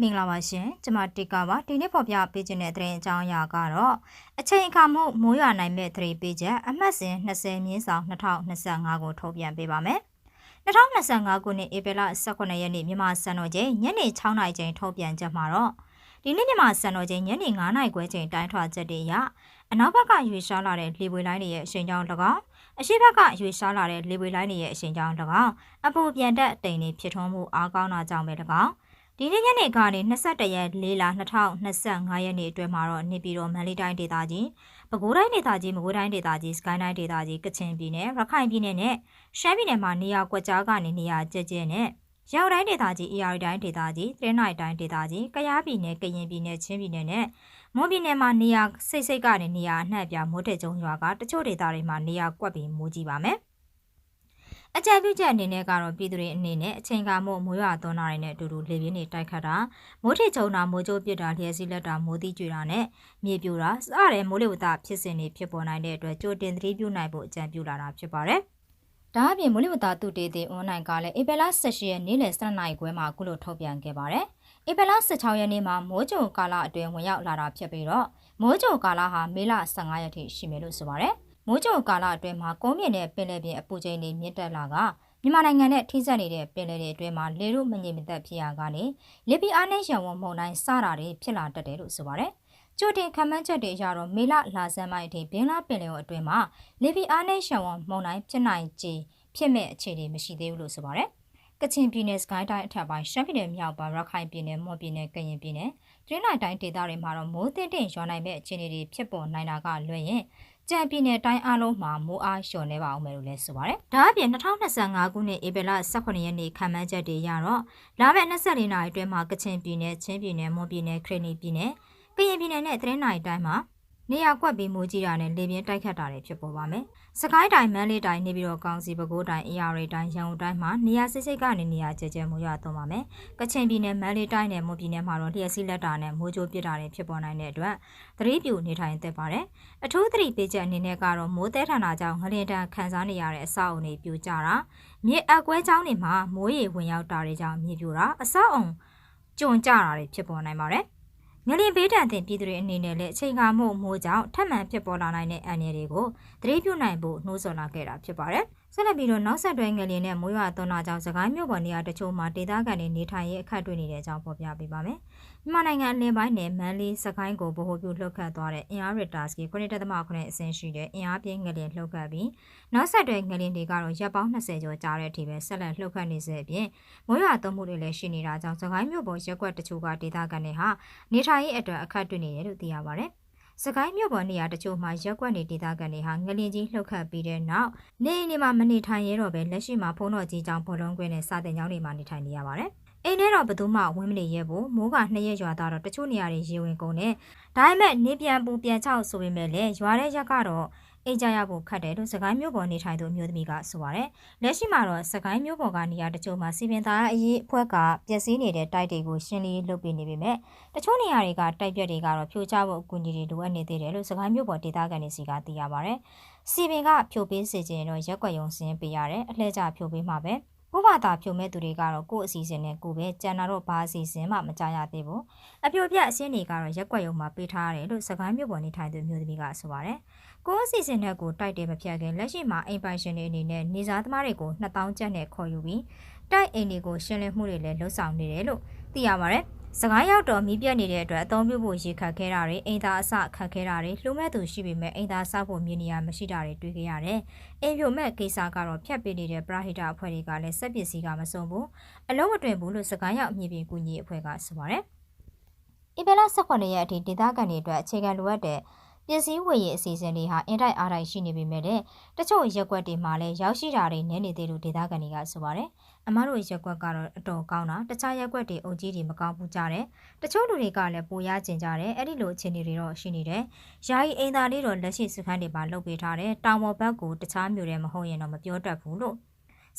မင်္ဂလာပါရှင်ကျွန်မတီကာပါဒီနေ့ဖော်ပြပေးခြင်းတဲ့သတင်းအကြောင်းအရာကတော့အချိန်အခါမှုမိုးရွာနိုင်မဲ့သတင်းပေးချက်အမှတ်စဉ်20မြင်းဆောင်2025ကိုထုတ်ပြန်ပေးပါမယ်2025ခုနှစ်ဧပြီလ18ရက်နေ့မြန်မာစံတော်ချိန်ညနေ6နာရီချိန်ထုတ်ပြန်ချက်မှာတော့ဒီနေ့မြန်မာစံတော်ချိန်ညနေ9နာရီခွဲချိန်တိုင်းထွာချက်တွေအရအနောက်ဘက်ကရွေရှားလာတဲ့လေပွေလိုင်းတွေရဲ့အချိန်ကြောင်း၎င်းအရှိဘက်ကရွေရှားလာတဲ့လေပွေလိုင်းတွေရဲ့အချိန်ကြောင်း၎င်းအပူပြန်တက်တိမ်တွေဖြစ်ထွန်းမှုအားကောင်းတာကြောင့်ပဲ၎င်း ဒီနေ့ညနေကနေ22ရက်4လ2025ရက်နေ့အတွင်းမှာတော့နေပြည်တော်မန္တလေးတိုင်းဒေသကြီးပဲခူးတိုင်းဒေသကြီးမကွေးတိုင်းဒေသကြီးစကိုင်းတိုင်းဒေသကြီးကချင်ပြည်နယ်ရခိုင်ပြည်နယ်နဲ့ရှမ်းပြည်နယ်မှာနေရာကွက်ကြားကနေနေရာကျကျနဲ့ရောက်တိုင်းဒေသကြီးအေရီတိုင်းဒေသကြီးတရနိုင်တိုင်းဒေသကြီးကယားပြည်နယ်ကရင်ပြည်နယ်ချင်းပြည်နယ်နဲ့မွန်ပြည်နယ်မှာနေရာစိတ်စိတ်ကနေနေရာအနှံ့ပြမိုးတဲ့ကျုံရွာကတချို့ဒေသတွေမှာနေရာကွက်ပြီးမိုးကြီးပါမယ်။ အကြံပြုချက်အနေနဲ့ကတော့ပြည်သူတွေအနေနဲ့အချိန်ကမို့မိုးရွာသွန်းတာတွေနဲ့အတူတူလေပြင်းတွေတိုက်ခတ်တာမိုးထိချုံတာမိုးကြိုးပစ်တာလျှက်စီးလက်တာမိုးတိကျွတာနဲ့မြေပြိုတာစတဲ့မိုးလေဝသဖြစ်စဉ်တွေဖြစ်ပေါ်နိုင်တဲ့အတွက်ကြိုတင်သတိပြုနိုင်ဖို့အကြံပြုလာတာဖြစ်ပါတယ်။ဒါအပြင်မိုးလေဝသတုတေသေးအွန်လိုင်းကလည်းဧပြီလ18ရက်နေ့လယ်12နာရီခွဲမှာအခုလိုထုတ်ပြန်ခဲ့ပါတယ်။ဧပြီလ16ရက်နေ့မှာမိုးကြိုကာလအတွင်းဝင်ရောက်လာတာဖြစ်ပြီးတော့မိုးကြိုကာလဟာမေလ15ရက်ထိရှိမယ်လို့ဆိုပါတယ်။ မိုးကြိုကာလအတွင်းမှာကုန်းမြင့်တဲ့ပင်လယ်ပြင်အပူချိန်တွေမြင့်တက်လာကမြန်မာနိုင်ငံနဲ့ထိစပ်နေတဲ့ပင်လယ်တွေအတွင်းမှာလေရုမငြိမ်မသက်ဖြစ်ရာကနေလေပီအားနဲ့ရံဝမုန်တိုင်းစတာတွေဖြစ်လာတတ်တယ်လို့ဆိုပါတယ်။ကြိုတင်ခံမှန်းချက်တွေအရတော့မေလလာဇန်မိုင်အထိဘင်းလားပင်လယ်အတွင်းမှာလေပီအားနဲ့ရံဝမုန်တိုင်းဖြစ်နိုင်ခြေဖြစ်မဲ့အခြေအနေမရှိသေးဘူးလို့ဆိုပါတယ်။ကချင်ပြည်နယ်စကိုင်းတိုင်းအထက်ပိုင်းရှမ်းပြည်နယ်မြောက်ပိုင်းရခိုင်ပြည်နယ်မော်ပြည်နယ်ကရင်ပြည်နယ်တွင်းနိုင်တိုင်းဒေသတွေမှာတော့မိုးသင့်တင့်ရွာနိုင်မဲ့အခြေအနေတွေဖြစ်ပေါ်နိုင်တာကလွှဲရင် ကြံပြည်နယ်တိုင်းအလုံးမှာမိုးအားလျှော်နေပါအောင်မယ်လို့လည်းဆိုပါတယ်။ဒါအပြင်2025ခုနှစ်ဧပြီလ18ရက်နေ့ခံမှန်းချက်တွေရတော့လာမယ့်24နာရီအတွင်းမှာကချင်ပြည်နယ်ချင်းပြည်နယ်မွန်ပြည်နယ်ခရနီပြည်နယ်ကရင်ပြည်နယ်နဲ့တရင်းနိုင်တိုင်းမှာနေရာကွက်ပြီးမိုးကြီးတာနဲ့လေပြင်းတိုက်ခတ်တာတွေဖြစ်ပေါ်ပါမယ်။ စကိုင်းတိုင်းမန်းလေးတိုင်းနေပြီးတော့ကောင်းစီပဲခူးတိုင်းအေရရီတိုင်းရန်ကုန်တိုင်းမှာနေရာစိစိတ်ကနေနေရာကျကျမိုးရွာသွန်းပါမယ်။ကချင်ပြည်နယ်မန်းလေးတိုင်းနဲ့မွန်ပြည်နယ်မှာတော့လျှက်စီးလက်တာနဲ့မိုးကြိုးပစ်တာတွေဖြစ်ပေါ်နိုင်တဲ့အတွက်သတိပြုနေထိုင်သင့်ပါတယ်။အထူးသတိပေးချက်အနေနဲ့ကတော့မိုးတဲထန်တာကြောင့်ငလင်တန်ခံစားနေရတဲ့အဆောက်အုံတွေပြိုကျတာမြေအကွဲချောင်းတွေမှာမိုးရေဝင်ရောက်တာတွေကြောင့်မြေပြိုတာအဆောက်အုံကျုံကျတာတွေဖြစ်ပေါ်နိုင်ပါတယ်။ ငလင်ဘေးတန်တင်ပြည်သူတွေအနေနဲ့လည်းအချိန်ကာမှုမိုးကြောင့်ထပ်မံဖြစ်ပေါ်လာနိုင်တဲ့အန္တရာယ်တွေကိုသတိပြုနိုင်ဖို့နှိုးဆော်လာခဲ့တာဖြစ်ပါတယ်။ ဆက်လက်ပြီးတော့နောက်ဆက်တွဲငလျင်နဲ့မိုးရွာသွန်းတာကြောင့်စကိုင်းမြို့ပေါ်နေရာတချို့မှာဒေသခံတွေနေထိုင်ရေးအခက်တွေ့နေတဲ့အကြောင်းဖော်ပြပေးပါမယ်။မြန်မာနိုင်ငံအလယ်ပိုင်းနယ်မန်းလေးစကိုင်းကိုဗဟိုပြုလှုပ်ခတ်သွားတဲ့အင်အားရတာစကီ9.9အဆင့်ရှိတဲ့အင်အားပြင်းငလျင်လှုပ်ခတ်ပြီးနောက်ဆက်တွဲငလျင်တွေကတော့ရပ်ပေါင်း20ကျော်ကြာတဲ့အထိပဲဆက်လက်လှုပ်ခတ်နေစေအပြင်မိုးရွာသွန်းမှုတွေလည်းရှိနေတာကြောင့်စကိုင်းမြို့ပေါ်ရက်ကွက်တချို့ကဒေသခံတွေဟာနေထိုင်ရေးအတွက်အခက်တွေ့နေတယ်လို့သိရပါတယ်။ စကိုင်းမြို့ပေါ်နေရာတချို့မှာရက်ကွက်နေဒေသခံတွေဟာငလင်ကြီးလှုပ်ခတ်ပြီးတဲ့နောက်နေအိမ်တွေမှာမနေထိုင်ရတော့ပဲလက်ရှိမှာဖုံးတော်ကြီးကြောင့်ဘောလုံးကွင်းနဲ့စာတင်ကျောင်းတွေမှာနေထိုင်နေရပါတယ်။အိမ်ထဲတော့ဘယ်သူမှဝင်းမနေရဘူးမိုးကနှစ်ရက်ရွာသားတော့တချို့နေရာတွေရေဝင်ကုန်တယ်။ဒါပေမဲ့နေပြန်ပူပြန်ချောက်ဆိုပေမဲ့လည်းရွာတဲ့ရက်ကတော့ အိတ်ကြရဖို့ခတ်တယ်လို့စကိုင်းမျိုးပေါ်နေထိုင်သူအမျိုးသမီးကဆိုပါတယ်။လက်ရှိမှာတော့စကိုင်းမျိုးပေါ်ကနေရာတချို့မှာစီပင်သားအရေးအဖွဲ့ကပျက်စီးနေတဲ့တိုက်တွေကိုရှင်းလင်းလုပ်ပေးနေပေမဲ့တချို့နေရာတွေကတိုက်ပြက်တွေကတော့ဖြိုချဖို့အကူအညီတွေလိုအပ်နေသေးတယ်လို့စကိုင်းမျိုးပေါ်ဒေသခံတွေစီကသိရပါတယ်။စီပင်ကဖြိုပေးစေခြင်းတော့ရက်ွက်ယုံစင်းပေးရတယ်အလှည့်ကျဖြိုပေးမှာပဲ။ ဥပဒါဖြိုမဲ့သူတွေကတော့ကိုယ့်အစီအစဉ်နဲ့ကိုယ်ပဲကြံတာတော့ဘာအစီအစဉ်မှမကြရသေးဘူးအပြိုပြအစင်းတွေကတော့ရက်ွက်ရုံမှာပေးထားရတယ်လို့စကိုင်းမြို့ပေါ်နေထိုင်သူမျိုးသမီးကဆိုပါတယ်ကိုအစီအစဉ်နဲ့ကိုတိုက်တယ်မဖြတ်ခင်လက်ရှိမှာအိမ်ပိုင်ရှင်တွေအနေနဲ့နေစားသမားတွေကို2000ကျပ်နဲ့ခေါ်ယူပြီးတိုက်အိမ်တွေကိုရှင်းလင်းမှုတွေလည်းလှုပ်ဆောင်နေတယ်လို့သိရပါတယ် စကိုင်းရောက်တော်မီးပြတ်နေတဲ့အတွက်အသုံးပြုဖို့ရေခတ်ခဲတာတွေအိမ်သားအစခတ်ခဲတာတွေလှုံ့မဲ့သူရှိပေမဲ့အိမ်သားဆောက်ဖို့မြေနေရာမရှိတာတွေတွေ့ခဲ့ရတယ်။အိမ်ပြိုမဲ့ကိစ္စကတော့ဖြတ်ပေးနေတဲ့ပရဟိတအဖွဲ့တွေကလည်းစက်ပစ္စည်းကမစုံဘူး။အလုံးမတွင်ဘူးလို့စကိုင်းရောက်အမြင့်ပြင်ကူညီအဖွဲ့ကဆိုပါတယ်။အီဘလာ18ရက်အထိဒေသခံတွေအတွက်အခြေခံလိုအပ်တဲ့ ပစ္စည်းဝယ်ရေးအစီအစဉ်တွေဟာအင်တိုက်အားတိုက်ရှိနေပေမဲ့လည်းတချို့ရက်ွက်တွေမှာလည်းရောက်ရှိတာတွေနည်းနေသေးလို့ဒေသခံတွေကဆိုပါတယ်။အမားတို့ရက်ွက်ကတော့အတော်ကောင်းတာတခြားရက်ွက်တွေအုပ်ကြီးတွေမကောင်းဘူးကြတယ်။တချို့လူတွေကလည်းပိုရကျင်ကြတယ်။အဲ့ဒီလိုအခြေအနေတွေတော့ရှိနေတယ်။ယာယီအိမ်သားလေးတော့လက်ရှိစခန်းတွေမှာလုပ်ပေးထားတယ်။တောင်ပေါ်ဘက်ကိုတခြားမြို့တွေမဟုတ်ရင်တော့မပြောတတ်ဘူးလို့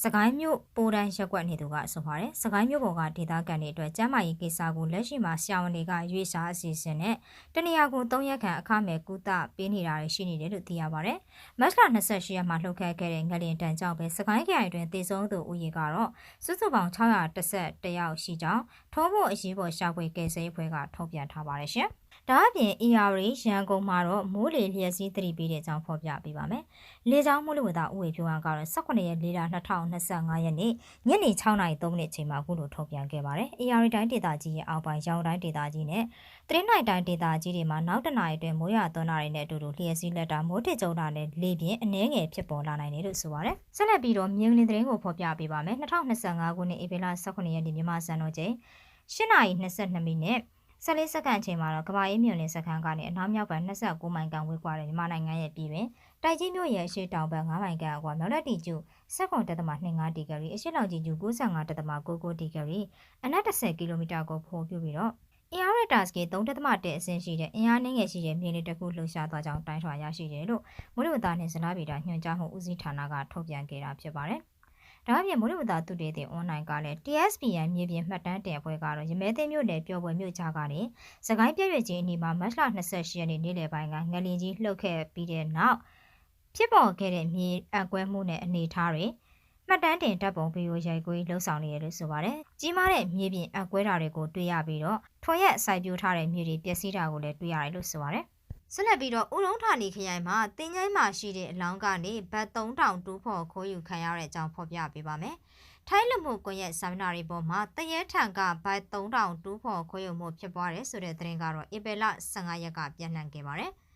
စကိုင်းမြို့ပိုတန်းရက်ကွက်နေသူကဆိုပါတယ်စကိုင်းမြို့ပေါ်ကဒေသခံတွေအတွက်ကျန်းမာရေးကိစ္စကိုလက်ရှိမှာဆရာဝန်တွေကရွေးစားအစီအစဉ်နဲ့တနေရာကို၃ရက်ခန့်အခမဲ့ကုသပေးနေတာတွေရှိနေတယ်လို့သိရပါတယ်မတ်လ28ရက်မှာလှုပ်ခတ်ခဲ့တဲ့ငလျင်တန်ကြောင့်ပဲစကိုင်းခရိုင်တွင်တည်ဆုံးသူဦးရေကတော့စုစုပေါင်း611ယောက်ရှိကြောင်းထုံးဖို့အရေးပေါ်ရှာဖွေကယ်ဆယ်ရေးဖွဲ့ကထုတ်ပြန်ထားပါတယ်ရှင် ဒါအပြင် ER ရန်ကုန်မှာတော့မိုးလေလျက်စီးသတိပေးတဲ့အကြောင်းဖော်ပြပေးပါမယ်။လေကြောင်းမိုးလေဝသဥပဒေပြုံးကတော့18ရက်4လ2025ရက်နေ့ညနေ6:03မိနစ်အချိန်မှာအခုလိုထုတ်ပြန်ခဲ့ပါတယ်။ ER တိုင်းဒေသကြီးရဲ့အောက်ပိုင်းရောင်တိုင်းဒေသကြီးနဲ့တရင်းနိုင်တိုင်းဒေသကြီးတွေမှာနောက်တနအီအတွင်းမိုးရွာသွန်းတာတွေနဲ့အတူတူလျက်စီးလက်တာမိုးထစ်ကြုံတာနဲ့လေပြင်းအနှဲငယ်ဖြစ်ပေါ်လာနိုင်တယ်လို့ဆိုပါတယ်။ဆက်လက်ပြီးတော့မြင်းလင်းသတင်းကိုဖော်ပြပေးပါမယ်။2025ခုနှစ်ဧပြီလ18ရက်နေ့မြန်မာစံတော်ချိန်8:22မိနစ် 14စက္ကန့်အချိန်မှာတော့ကမ္ဘာအေးမြုံလင်းစခန်းကနေအနောက်မြောက်ဘက်29မိုင်ကန်ဝေးကွာတဲ့မြန်မာနိုင်ငံရဲ့ပြည်တွင်တိုက်ကြီးမြို့ရဲ့အရှေ့တောင်ဘက်9မိုင်ကန်အကွာမြောက်လက်တီကျူ7.25ဒီဂရီအရှေ့လောင်ကြီးကျူ95.99ဒီဂရီအနက်10ကီလိုမီတာကိုဖော်ပြပြီးတော့အင်အားရတာစကေ3.1အဆင့်ရှိတဲ့အင်အားနှင်းငယ်ရှိတဲ့မြေလေးတစ်ခုလှုပ်ရှားသွားကြောင်းတိုင်းထွာရရှိတယ်လို့မိုးလေဝသနှင့်ဇလားဗီတာညွှန်ကြားမှုဦးစီးဌာနကထုတ်ပြန်ခဲ့တာဖြစ်ပါတယ်။ ဒါအပြင်မိုးလေဝသသုတေသီ online ကလည်း TSPN မြေပြင်မှတ်တမ်းတင်ပွဲကတော့ရမဲသိမ်းမြို့နယ်ပျော်ပွဲမြို့ကြားကနေစကိုင်းပြည့်ရွချင်းအနီးမှာမတ်လ28ရက်နေ့နေ့လယ်ပိုင်းကငလင်ကြီးလှုပ်ခဲ့ပြီးတဲ့နောက်ဖြစ်ပေါ်ခဲ့တဲ့မြေအကွဲမှုနဲ့အနေထားတွေမှတ်တမ်းတင်တပ်ပုံဗီဒီယိုရိုက်ကွေးလှုပ်ဆောင်နေရလို့ဆိုပါတယ်။ကြီးမားတဲ့မြေပြင်အကွဲတာတွေကိုတွေ့ရပြီးတော့ထွန်ရက်စိုက်ပျိုးထားတဲ့မြေတွေပျက်စီးတာကိုလည်းတွေ့ရတယ်လို့ဆိုပါတယ် ဆက်လက်ပြီးတော့ဥလုံးဌာနီခရိုင်မှာတင်ချိုင်းမှာရှိတဲ့အလောင်းကနေဘတ်3000တူးဖော်ခိုးယူခံရတဲ့အကြောင်းဖော်ပြပေးပါမယ်။ထိုင်းလူမှုကွန်ရက်ဆမ်နာရီပေါ်မှာတရဲထံကဘတ်3000တူးဖော်ခိုးယူမှုဖြစ်ပွားတယ်ဆိုတဲ့သတင်းကတော့ဧပြီလ15ရက်ကပြန့်နှံ့ခဲ့ပါတယ်။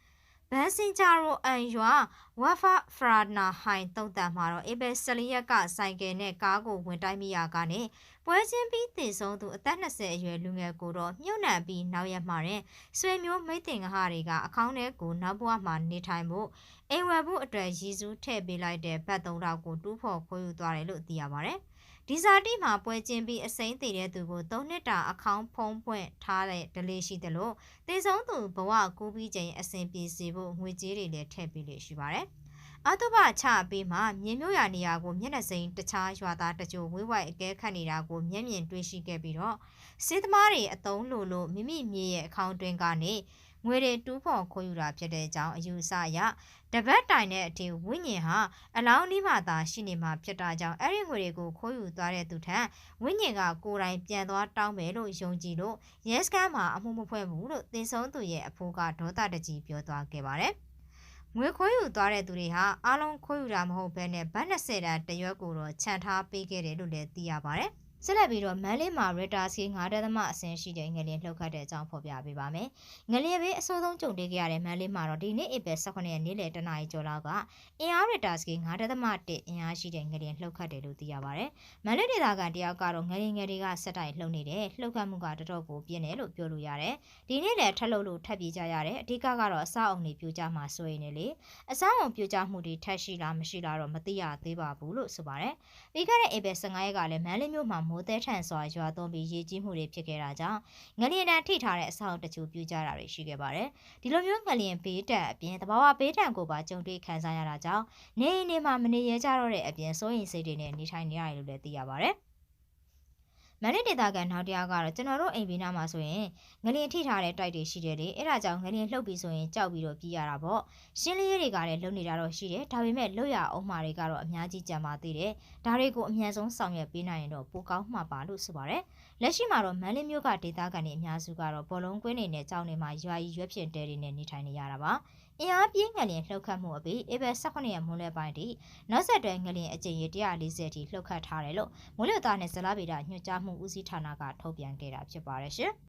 ဘန်စင်ဂျာရိုအန်ရွာဝါဖာဖရာနာဟိုင်တုတ်တန်မှာတော့အေဘယ်ဆလီယက်ကဆိုင်ကယ်နဲ့ကားကိုဝင်တိုက်မိရာကနေပွဲချင်းပြီးတည်ဆုံးသူအသက်20အရွယ်လူငယ်ကိုတော့မြုပ်နှံပြီးနောက်ရက်မှာတဲ့ဆွေမျိုးမိတ်တင်ကဟာတွေကအကောင်းထဲကိုနောက်ဘဝမှာနေထိုင်ဖို့အိမ်ဝယ်ဖို့အတွက်ရည်စူးထည့်ပေးလိုက်တဲ့ဘတ်3000ကိုတူးဖော်ခိုးယူသွားတယ်လို့သိရပါတယ်။ ဒီဇာတိမှာပွဲကျင်းပြီးအစိမ့်သေးတဲ့သူကို၃နှစ်တာအခေါင်းဖုံးပွင့်ထားတဲ့ဒလေးရှိတယ်လို့တေဆုံးသူဘဝကူးပြီးချိန်အစဉ်ပြေစီဖို့ငွေကြေးတွေလည်းထည့်ပေးလို့ရှိပါတယ်။အတုပချပေးမှမြင်းမျိုးရနေရာကိုမျက်နှာစိမ်းတခြားရွာသားတချို့ဝိဝိုက်အကဲခတ်နေတာကိုမျက်မြင်တွေ့ရှိခဲ့ပြီးတော့စစ်သမားတွေအတုံးလို့လို့မိမိမြေရဲ့အခေါင်းတွင်ကနေ ငွေတွေတူးဖော်ခိုးယူတာဖြစ်တဲ့အကြောင်းအယူဆရတပတ်တိုင်တဲ့အထိဝိညာဉ်ဟာအလောင်းဒီမှသာရှိနေမှာဖြစ်တာကြောင့်အဲ့ဒီငွေတွေကိုခိုးယူသွားတဲ့သူထံဝိညာဉ်ကကိုယ်တိုင်ပြန်သွားတောင်းမယ်လို့ယုံကြည်လို့ရဲစခန်းမှာအမှုမဖွဲ့ဘူးလို့သင်ဆုံးသူရဲ့အဖိုးကဒေါသတကြီးပြောသွားခဲ့ပါတယ်ငွေခိုးယူသွားတဲ့သူတွေဟာအားလုံးခိုးယူတာမဟုတ်ဘဲနဲ့ဗတ်20တန်တရွက်ကိုတော့ခြံထားပေးခဲ့တယ်လို့လည်းသိရပါတယ်။ ဆက်လက်ပြီးတော့မန်လေးမှာ Rita Ski 9တက်သမအဆင်းရှိတဲ့ငလျင်လှုပ်ခတ်တဲ့အကြောင်းဖော်ပြပေးပါမယ်။ငလျင်ဘေးအဆိုးဆုံးကြုံတွေ့ခဲ့ရတဲ့မန်လေးမှာတော့ဒီနေ့ဧပြီ18ရက်နေ့လယ်တနာရီကျော်လောက်ကအင်အား Rita Ski 9တက်သမ1အင်အားရှိတဲ့ငလျင်လှုပ်ခတ်တယ်လို့သိရပါဗျ။မန်လေးဒေသခံတယောက်ကတော့ငလျင်ငယ်တွေကဆက်တိုက်လှုပ်နေတယ်။လှုပ်ခတ်မှုကတော်တော်ကိုပြင်းတယ်လို့ပြောလို့ရတယ်။ဒီနေ့လည်းထပ်လှုပ်လို့ထပ်ပြေးကြရတယ်။အဓိကကတော့အစအုံတွေပြိုကျမှဆိုရင်လေအစအုံပြိုကျမှုတွေထပ်ရှိလားမရှိလားတော့မသိရသေးပါဘူးလို့ဆိုပါတယ်။ပြီးခဲ့တဲ့ဧပြီ15ရက်ကလည်းမန်လေးမြို့မှာမိုးသည်ထန်စွာရွာသွန်းပြီးရေကြီးမှုတွေဖြစ်ခဲ့တာကြောင့်ငလျင်တန်ထိထားတဲ့အဆောက်တချို့ပြူကျတာတွေရှိခဲ့ပါတယ်။ဒီလိုမျိုးငလျင်ဘေးတက်အပြင်တဘာဝဘေးတန်ကိုပါကြုံတွေ့ခံစားရတာကြောင့်နေအိမ်တွေမှာမနေရကြတော့တဲ့အပြင်စိုးရိမ်စိတ်တွေနဲ့နေထိုင်နေရတယ်လို့လည်းသိရပါတယ်။ မန္တလေးဒေသခံနောက်တစ်ယောက်ကတော့ကျွန်တော်တို့အိမ်ဘေးနားမှာဆိုရင်ငလျင်ထိထားတဲ့တိုက်တွေရှိတယ်လေအဲ့ဒါကြောင့်ငလျင်လှုပ်ပြီးဆိုရင်ကြောက်ပြီးတော့ပြေးရတာပေါ့ရှင်းလင်းရေးတွေကလည်းလုံနေတာတော့ရှိတယ်ဒါပေမဲ့လွတ်ရအောင်မှာတွေကတော့အများကြီးကြံပါသေးတယ်ဒါတွေကိုအမြန်ဆုံးဆောင်ရွက်ပေးနိုင်ရင်တော့ပိုကောင်းမှာပါလို့ဆိုပါတယ်လက်ရှိမှာတော့မန္တလေးမြို့ကဒေသခံတွေအများစုကတော့ဘောလုံးကွင်းတွေနဲ့ကြောင်းတွေမှာရွာကြီးရွက်ဖြစ်တဲတွေနဲ့နေထိုင်နေရတာပါ အင်အားပြင်းငလျင်လှုပ်ခတ်မှုအပြီးဧပြီ18ရက်မွန်းလွဲပိုင်းထိနောက်ဆက်တွဲငလျင်အကြိမ်ရေ140ထိလှုပ်ခတ်ထားတယ်လို့မိုးလေဝသနဲ့ဇလဗေဒညွှန်ကြားမှုဦးစီးဌာနကထုတ်ပြန်ခဲ့တာဖြစ်ပါတယ်ရှင်